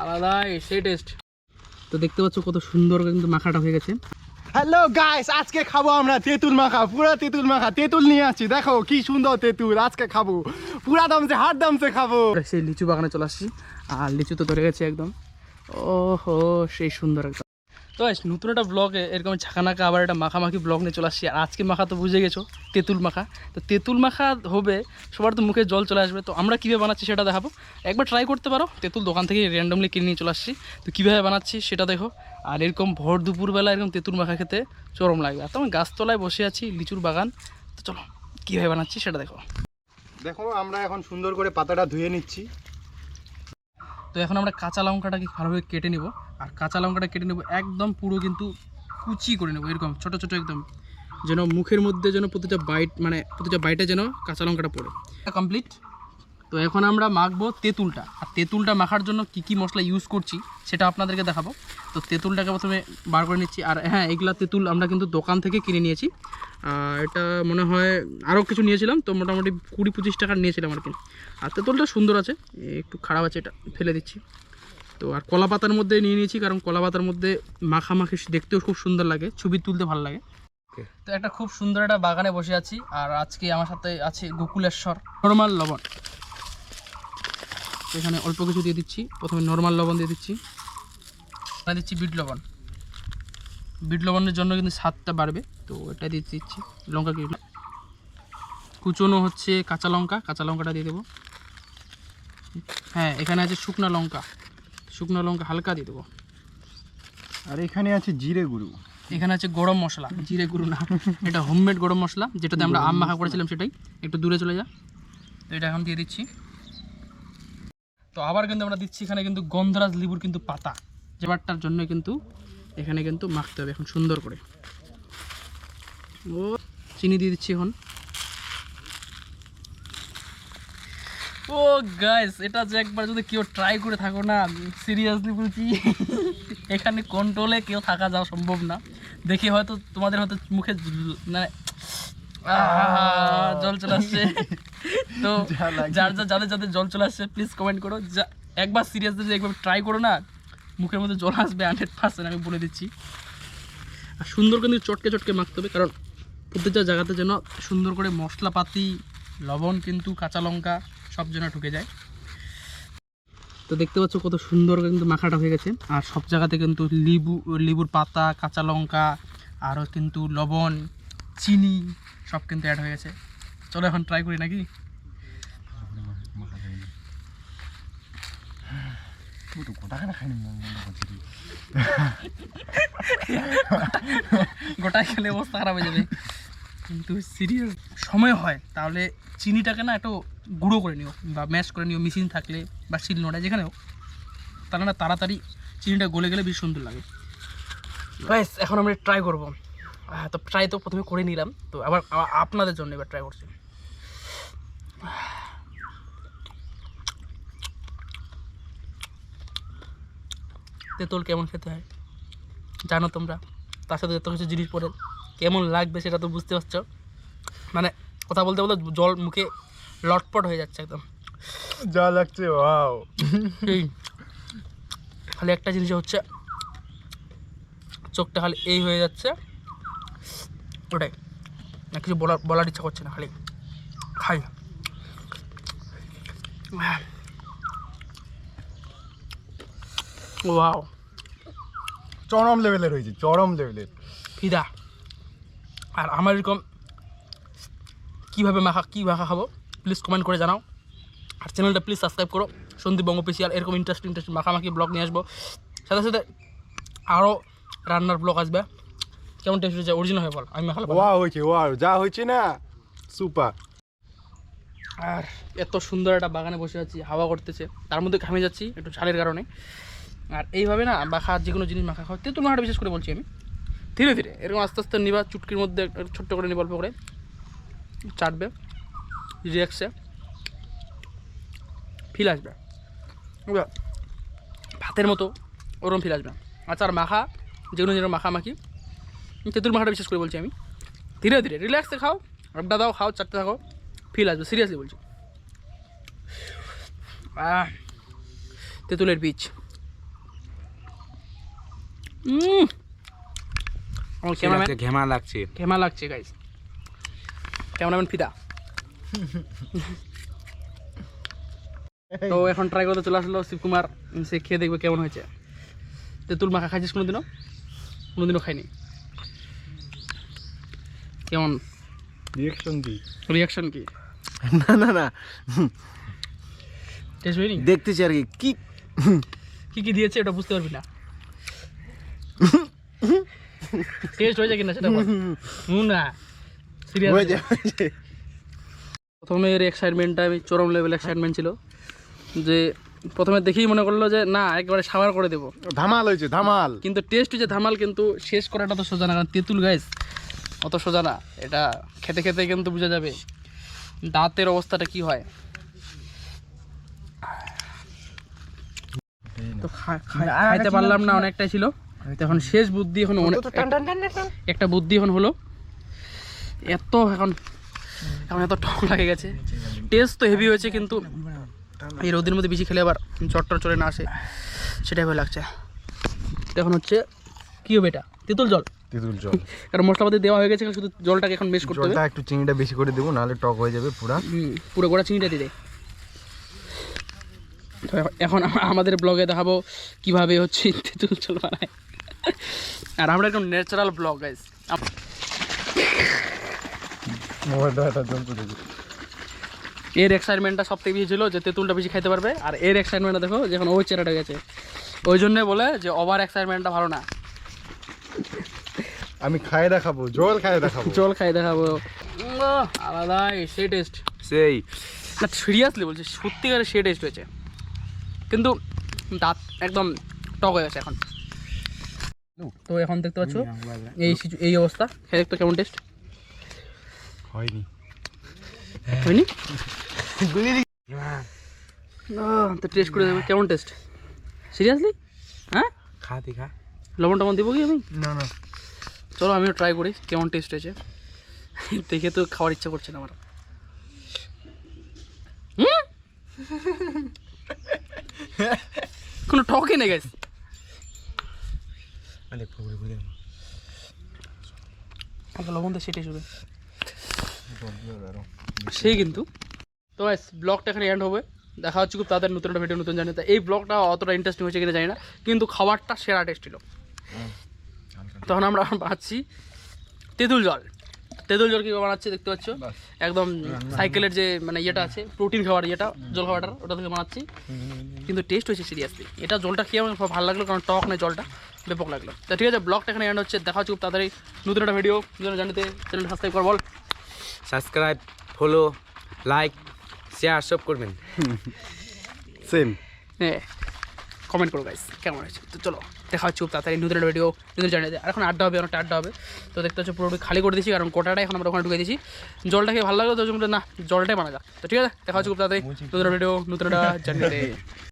আলাদা সেই টেস্ট তো দেখতে পাচ্ছ কত সুন্দর কিন্তু মাখাটা হয়ে গেছে। হ্যালো গাইস আজকে খাব আমরা তেঁতুল মাখা পুরা তেঁতুল মাখা তেঁতুল নিয়ে আসছি। দেখো কি সুন্দর তেঁতুল আজকে খাব। পুরা দমছে হাট দমছে খাব। সেই লিচু বাগানে চলে আসছি। আর লিচু তো ধরে গেছে একদম। ওহো সেই সুন্দর একদম তো নতুন একটা ব্লগে এরকম ঝাঁকানাকা আবার একটা মাখামাখি ব্লগ নিয়ে চলে আসছি। আর আজকে মাখা তো বুঝে গেছো, তেঁতুল মাখা। তো তেঁতুল মাখা হবে, সবার তো মুখে জল চলে আসবে। তো আমরা কীভাবে বানাচ্ছি সেটা দেখাবো। একবার ট্রাই করতে পারো, তেঁতুল দোকান থেকে র্যান্ডমলি কিনে নিয়ে চলে আসছি। তো কীভাবে বানাচ্ছি সেটা দেখো। আর এরকম ভোর দুপুরবেলা এরকম তেঁতুল মাখা খেতে চরম লাগবে। আর তো আমি গাছতলায় বসে আছি, লিচুর বাগান। তো চলো, কীভাবে বানাচ্ছি সেটা দেখো। দেখো, আমরা এখন সুন্দর করে পাতাটা ধুয়ে নিচ্ছি। তো এখন আমরা কাঁচা লঙ্কাটাকে ভালোভাবে কেটে নেব। আর কাঁচা লঙ্কাটা কেটে নেব একদম পুরো কিন্তু কুচি করে নেব, এরকম ছোটো ছোটো একদম। যেন মুখের মধ্যে যেন প্রতিটা বাইট মানে প্রতিটা বাইটে যেন কাঁচা লঙ্কাটা পড়ে। কমপ্লিট তো এখন আমরা মাখবো তেঁতুলটা। আর তেঁতুলটা মাখার জন্য কি কি মশলা ইউজ করছি সেটা আপনাদেরকে দেখাবো। তো তেঁতুলটাকে প্রথমে বার করে নিচ্ছি। আর হ্যাঁ এগুলা তেঁতুল আমরা কিন্তু দোকান থেকে কিনে নিয়েছি। এটা মনে হয় আরও কিছু নিয়েছিলাম। তো মোটামুটি কুড়ি পঁচিশ টাকার নিয়েছিলাম আর কি। আর তেঁতুলটা সুন্দর আছে। একটু খারাপ আছে এটা ফেলে দিচ্ছি। তো আর কলা পাতার মধ্যে নিয়ে নিয়েছি কারণ কলা পাতার মধ্যে মাখামাখি দেখতেও খুব সুন্দর লাগে ছবি তুলতে ভালো লাগে। তো একটা খুব সুন্দর একটা বাগানে বসে আছি। আর আজকে আমার সাথে আছে গোকুলেশ্বর। নর্মাল লবণ। এখানে অল্প কিছু দিয়ে দিচ্ছি। প্রথমে নর্মাল লবণ দিয়ে দিচ্ছি। এখানে দিচ্ছি বিট লবণ। বিট লবণের জন্য কিন্তু স্বাদটা বাড়বে। তো এটা দিয়ে দিচ্ছি। লঙ্কা কি কুচনো হচ্ছে কাঁচা লঙ্কা। কাঁচা লঙ্কাটা দিয়ে দেবো। হ্যাঁ এখানে আছে শুকনো লঙ্কা। শুকনো লঙ্কা হালকা দিয়ে দেবো। আর এখানে আছে জিরে গুঁড়ো। এখানে আছে গরম মশলা। জিরে গুঁড়ো না। এটা হোমমেড গরম মশলা যেটাতে আমরা আম মাখা করেছিলাম সেটাই। একটু দূরে চলে যা। এটা এখন দিয়ে দিচ্ছি। তো আবার কিন্তু আমরা দিচ্ছি এখানে কিন্তু গন্ধরাজ লেবুর কিন্তু পাতা। যেবারটার জন্য কিন্তু এখানে কিন্তু মাখতে হবে এখন সুন্দর করে। ও, চিনি দিয়ে দিচ্ছি এখন। ও গাইস এটা যে একবার যদি কেউ ট্রাই করে থাকো না সিরিয়াসলি বলছি, এখানে কন্ট্রোলে কেউ থাকা যাওয়া সম্ভব না। দেখি হয়তো তোমাদের হয়তো মুখে মানে জল চলে আসছে। তো যার যা যাদের যাদের জল চলে আসছে প্লিজ কমেন্ট করো। যা একবার সিরিয়াসলি যদি একবার ট্রাই করো না মুখের মধ্যে জল আসবে হান্ড্রেড পার্সেন্ট আমি বলে দিচ্ছি। আর সুন্দর কিন্তু চটকে চটকে মাখতে হবে কারণ প্রত্যেকটা জায়গাতে যেন সুন্দর করে মশলাপাতি লবণ কিন্তু কাঁচা লঙ্কা সব যেন ঢুকে যায়। তো দেখতে পাচ্ছ কত সুন্দর কিন্তু মাখাটা হয়ে গেছে। আর সব জায়গাতে কিন্তু লেবু লেবুর পাতা কাঁচা লঙ্কা আরও কিন্তু লবণ চিনি সব কিন্তু অ্যাড হয়ে গেছে। চলো এখন ট্রাই করি নাকি? গোটাই খেলে অবস্থা খারাপ হয়ে যাবে। কিন্তু সিরিয়াস সময় হয় তাহলে চিনিটাকে না একটু গুঁড়ো করে নিও বা ম্যাশ করে নিও মেশিন থাকলে বা শিল নোড়া যেখানে হোক। তাহলে না তাড়াতাড়ি চিনিটা গলে গেলে বেশ সুন্দর লাগে। ব্যাস এখন আমরা ট্রাই করব। তো ট্রাই তো প্রথমে করে নিলাম। তো আবার আবার আপনাদের জন্য এবার ট্রাই করছি। তেঁতুল কেমন খেতে হয়? জানো তোমরা? তার সাথে এত কিছু জিনিস পরে। কেমন লাগবে সেটা তো বুঝতে পারছ? মানে কথা বলতে বলতে জল মুখে লটপট হয়ে যাচ্ছে একদম। যা লাগছে ওয়াও। এই খালি একটা জিনিস হচ্ছে চোখটা খালি এই হয়ে যাচ্ছে। ওটাই। না কিছু বলার বলার ইচ্ছা করছে না খালি খাই ওয়াও চরম লেভেলের হয়েছে চরম লেভেলের। ফিদা আর আমার এরকম কীভাবে মাখা কী মাখা খাব? প্লিজ কমেন্ট করে জানাও। আর চ্যানেলটা প্লিজ সাবস্ক্রাইব করো। সন্দীপ বঙ্গ অফিসিয়াল এরকম ইন্টারেস্টিং ইন্টারেস্টিং মাখামাখি ব্লগ নিয়ে আসব। সাথে সাথে আরও রান্নার ব্লগ আসবে। কেমন টেস্ট হয়েছে? অরিজিনাল হয়ে বল আমি মাখালে ওয়া হয়েছে ওয়াও যা হয়েছে না? সুপার আর এত সুন্দর একটা বাগানে বসে আছি, হাওয়া করতেছে। তার মধ্যে ঘামে যাচ্ছি একটু ঝালের কারণে। আর এইভাবে না, মাখা যে কোনো জিনিস মাখা খাওয়া, তেঁতুল মাখাটা বিশেষ করে বলছি আমি। ধীরে ধীরে, এরকম আস্তে আস্তে নিবা, চুটকির মধ্যে ছোট্ট করে নিবা, অল্প করে। চাটবে রিয়াক্সে ফিল আসবে। ভাতের মতো ওরম ফিল আসবে। আচ্ছা আর মাখা যে যেগুলো যেগুলো মাখামাখি তেঁতুল মাখাটা বিশেষ করে বলছি আমি। ধীরে ধীরে রিল্যাক্সে খাও, আড্ডা দাও, খাও, চাটতে থাকো। ফিল আসবে সিরিয়াসলি বলছি। তেঁতুলের বীজ। ঘেমা লাগছে। কেমন লাগছে গাইজ ক্যামেরাম্যান ফিদা। তো এখন ট্রাই করতে চলে আসলো শিবকুমার সে খেয়ে দেখবে কেমন হয়েছে। তেঁতুল মাখা খাইছিস কোনোদিনও? কোনোদিনও খাইনি। কেমন? রিয়েকশন কি? রিয়াকশন কি? না না না। টেস্ট হয়নি? দেখতেছি আর কি। কি? কি কি দিয়েছে এটা বুঝতে পারবি না। টেস্ট হয়েছে কিনা সেটা না সিরিয়াস হয়ে যাবে প্রথমে এর এক্সাইটমেন্টটা আমি চরম লেভেল এক্সাইটমেন্ট ছিল। যে প্রথমে দেখেই মনে করল যে না একবারে সাবার করে দেবো। ধামাল হয়েছে ধামাল। কিন্তু টেস্ট হয়েছে ধামাল কিন্তু শেষ করাটা তো সোজা না কারণ তেঁতুল গাইস অত সোজা না এটা খেতে খেতে কিন্তু বোঝা যাবে দাঁতের অবস্থাটা কি হয়। তো খাইতে পারলাম না অনেকটাই ছিল। এখন শেষ বুদ্ধি এখন অনেক একটা বুদ্ধি এখন হলো। এত এখন এখন এত টক লাগে গেছে। টেস্ট তো হেভি হয়েছে কিন্তু এই রোদের মধ্যে বেশি খেলে আবার জ্বর টর চলে না আসে সেটাই ভয় লাগছে। এখন হচ্ছে কী হবে এটা? তেঁতুল জল। তেঁতুল জল। কারণ মশলাপাতি দেওয়া হয়ে গেছে শুধু জলটাকে এখন মেশ করতে হবে। জলটা একটু চিনিটা বেশি করে দেবো নাহলে টক হয়ে যাবে পুরা। পুরো গোড়া চিনিটা দিয়ে তো এখন- আমাদের ব্লগে দেখাবো কীভাবে হচ্ছে তেঁতুল জল বানায়। আর আমরা একদম ন্যাচারাল ব্লগ দিই এর এক্সাইটমেন্টটা সব থেকে বেশি ছিল যে তেঁতুলটা বেশি খাইতে পারবে। আর এর এক্সাইটমেন্টটা দেখো যখন ওই চেরাটা গেছে। ওই জন্যে বলে যে ওভার এক্সাইটমেন্টটা ভালো না। আমি খাই দেখাবো জল খাই দেখাবো। জল খাই দেখাবো। আলাদাই সেই টেস্ট সেই। না সিরিয়াসলি বলছি সত্যিকারের সে টেস্ট হয়েছে। কিন্তু দাঁত একদম টক হয়ে গেছে এখন। তো এখন দেখতে পাচ্ছ এই সিচু- এই অবস্থা। খেয়ে দেখতো কেমন টেস্ট হয়নি। হয়নি? আহ, তো টেস্ট করে দেবো কেমন টেস্ট সিরিয়াসলি হ্যাঁ? খা দেখা লবণ টবণ দেবো কি আমি? না না। চলো আমিও ট্রাই করি কেমন টেস্ট হয়েছে। দেখে তো খাওয়ার ইচ্ছা করছে না আমার। হুম? কোনো টকই নেই গেছে লবণ তো সেটাই শুধু। সেই কিন্তু। তো ব্লগটা এখানে এন্ড হবে। দেখা হচ্ছে খুব তাদের নতুন একটা ভিডিও নতুন জানি তা এই ব্লগটা অতটা ইন্টারেস্টিং হয়েছে কিনা জানি না কিন্তু খাবারটা সেরা টেস্ট ছিল। তখন আমরা এখন বানাচ্ছি তেঁতুল জল। তেঁতুল জল কীভাবে বানাচ্ছি দেখতে পাচ্ছ? একদম সাইকেলের যে মানে ইয়েটা আছে প্রোটিন খাবার ইয়েটা জল খাবারটা ওটা থেকে বানাচ্ছি। কিন্তু টেস্ট হয়েছে সিরিয়াসলি এটা জলটা খেয়ে আমার খুব ভালো লাগল কারণ টক নেই জলটা ব্যাপক লাগল। তা ঠিক আছে ব্লগটা এখানে এন্ড হচ্ছে দেখা হচ্ছে খুব তাড়াতাড়ি নতুন একটা ভিডিও যেন জানিতে চ্যানেলটা সাবস্ক্রাইব কর বল। সাবস্ক্রাইব ফলো লাইক শেয়ার সব করবেন। সেম হ্যাঁ। কমেন্ট করো গাইস কেমন হয়েছে? তো চলো দেখা হচ্ছে খুব তাড়াতাড়ি নতুন ভিডিও নতুন জানিয়ে আর এখন আড্ডা হবে অনেকটা আড্ডা হবে। তো দেখতে হচ্ছে পুরোপুরি খালি করে দিয়েছি কারণ কোটাটা এখন আমরা ওখানে ঢুকে দিয়েছি। জলটাকে খেয়ে ভালো লাগল তো না জলটাই বানা যা তো ঠিক আছে দেখা হচ্ছে খুব তাড়াতাড়ি নতুন ভিডিও নতুন জানিয়ে